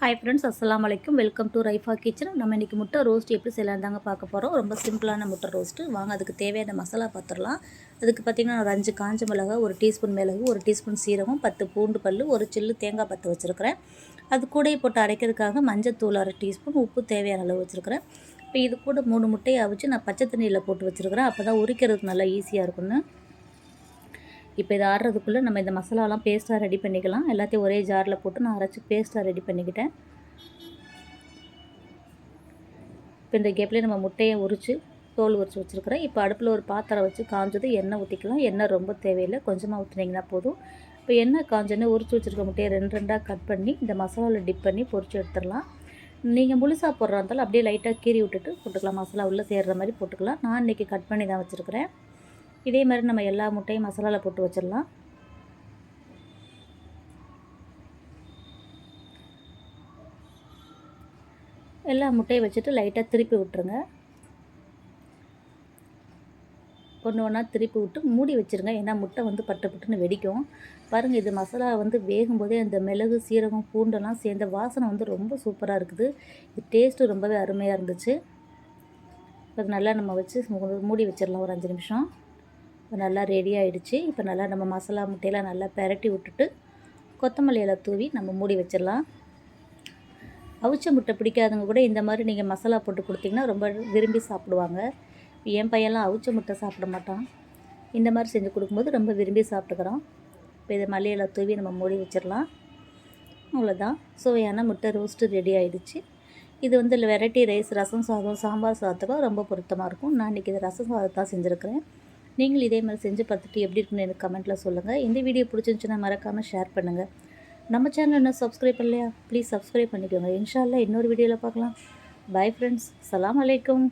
Hi friends அஸ்லாம் வலைக்கும் welcome to Raifa kitchen நம்ம இன்றைக்கி முட்டை ரோஸ்ட் எப்படி செய்யலாம் தாங்க பார்க்க போகிறோம் ரொம்ப சிம்பிளான முட்டை ரோஸ்ட்டு வாங்க அதுக்கு தேவையான மசாலா பார்த்துடலாம் அதுக்கு பார்த்திங்கன்னா ஒரு அஞ்சு காஞ்ச மிளகாய் ஒரு டீஸ்பூன் மிளகு ஒரு டீஸ்பூன் சீரகம் பத்து பூண்டு பல் ஒரு சில்லு தேங்காய் பத்து வச்சுருக்கிறேன். அது கூடயே போட்டு அரைக்கிறதுக்காக மஞ்சத்தூள் அரை டீஸ்பூன் உப்பு தேவையான அளவு வச்சுருக்கிறேன். இப்போ இது கூட மூணு முட்டையை அவிச்சு நான் பச்சை தண்ணியில் போட்டு வச்சுருக்கிறேன். அப்போ தான் உரிக்கிறதுக்கு நல்லா ஈஸியாக இருக்கும்னு. இப்போ இதை ஆடுறதுக்குள்ளே நம்ம இந்த மசாலாலாம் பேஸ்ட்டாக ரெடி பண்ணிக்கலாம். எல்லாத்தையும் ஒரே ஜாரில் போட்டு நான் அரைச்சி பேஸ்ட்டாக ரெடி பண்ணிக்கிட்டேன். இப்போ இந்த கேப்லேயே நம்ம முட்டையை உரித்து தோல் உரித்து வச்சுருக்கிறேன். இப்போ அடுப்பில் ஒரு பாத்திரம் வச்சு காஞ்சது எண்ணெய் ஊற்றிக்கலாம் எண்ணெய் ரொம்ப தேவையில்லை. கொஞ்சமாக ஊற்றினீங்கன்னா போதும். இப்போ எண்ணெய் காஞ்சோன்னே உரித்து வச்சுருக்க முட்டையை ரெண்டு ரெண்டாக கட் பண்ணி இந்த மசாலாவில் டிப் பண்ணி பொரித்து எடுத்துடலாம். நீங்கள் முழுசாக போடுறா இருந்தாலும் அப்படியே லைட்டாக கீறி விட்டுட்டு போட்டுக்கலாம். மசாலா உள்ளே சேர்கிற மாதிரி போட்டுக்கலாம். நான் இன்றைக்கி கட் பண்ணி தான் வச்சுருக்கிறேன். இதே மாதிரி நம்ம எல்லா முட்டையும் மசாலாவில் போட்டு வச்சிடலாம். எல்லா முட்டையும் வச்சுட்டு லைட்டாக திருப்பி விட்டுருங்க. ஒன்று ஒன்றா திருப்பி விட்டு மூடி வச்சுருங்க. ஏன்னா முட்டை வந்து பட்டு பட்டுன்னு வெடிக்கும். பாருங்கள் இது மசாலா வந்து வேகும்போதே அந்த மிளகு சீரகம் பூண்டெல்லாம் சேர்ந்த வாசனை வந்து ரொம்ப சூப்பராக இருக்குது. இது டேஸ்ட்டு ரொம்பவே அருமையாக இருந்துச்சு. அது நல்லா நம்ம வச்சு மூடி வச்சிடலாம் ஒரு அஞ்சு நிமிஷம். இப்போ நல்லா ரெடி ஆகிடுச்சு இப்போ நல்லா நம்ம மசாலா முட்டையெல்லாம் நல்லா பெரட்டி விட்டுட்டு கொத்தமல்லி இலை தூவி நம்ம மூடி வச்சிடலாம். அவிச்ச முட்டை பிடிக்காதவங்க கூட இந்த மாதிரி நீங்கள் மசாலா போட்டு கொடுத்தீங்கன்னா ரொம்ப விரும்பி சாப்பிடுவாங்க. என் பையன்லாம் அவிச்ச முட்டை சாப்பிட மாட்டான். இந்த மாதிரி செஞ்சு கொடுக்கும்போது ரொம்ப விரும்பி சாப்பிட்டுக்கிறோம் இப்போ இதை மல்லியில் தூவி நம்ம மூடி வச்சிடலாம். அவ்வளோதான். சுவையான முட்டை ரோஸ்ட்டு ரெடி ஆகிடுச்சு இது வந்து வெரைட்டி ரைஸ் ரசம் சாதம் சாம்பார் சாதத்துக்கும் ரொம்ப பொருத்தமாக இருக்கும். நான் இன்றைக்கி இது ரசம் சாதத்தான் செஞ்சுருக்கிறேன். நீங்கள் இதே மாதிரி செஞ்சு பார்த்துட்டு எப்படி இருக்குன்னு எனக்கு கமெண்ட்டில் சொல்லுங்கள் இந்த வீடியோ பிடிச்சிருந்துச்சுன்னா மறக்காமல் ஷேர் பண்ணுங்கள் நம்ம சேனல் என்ன சப்ஸ்கிரைப் பண்ணலையா? ப்ளீஸ் சப்ஸ்கிரைப் பண்ணிக்கோங்க. இன்ஷால்லா இன்னொரு வீடியோவில் பார்க்கலாம். பாய் ஃப்ரெண்ட்ஸ் சலாம் அலைக்கும்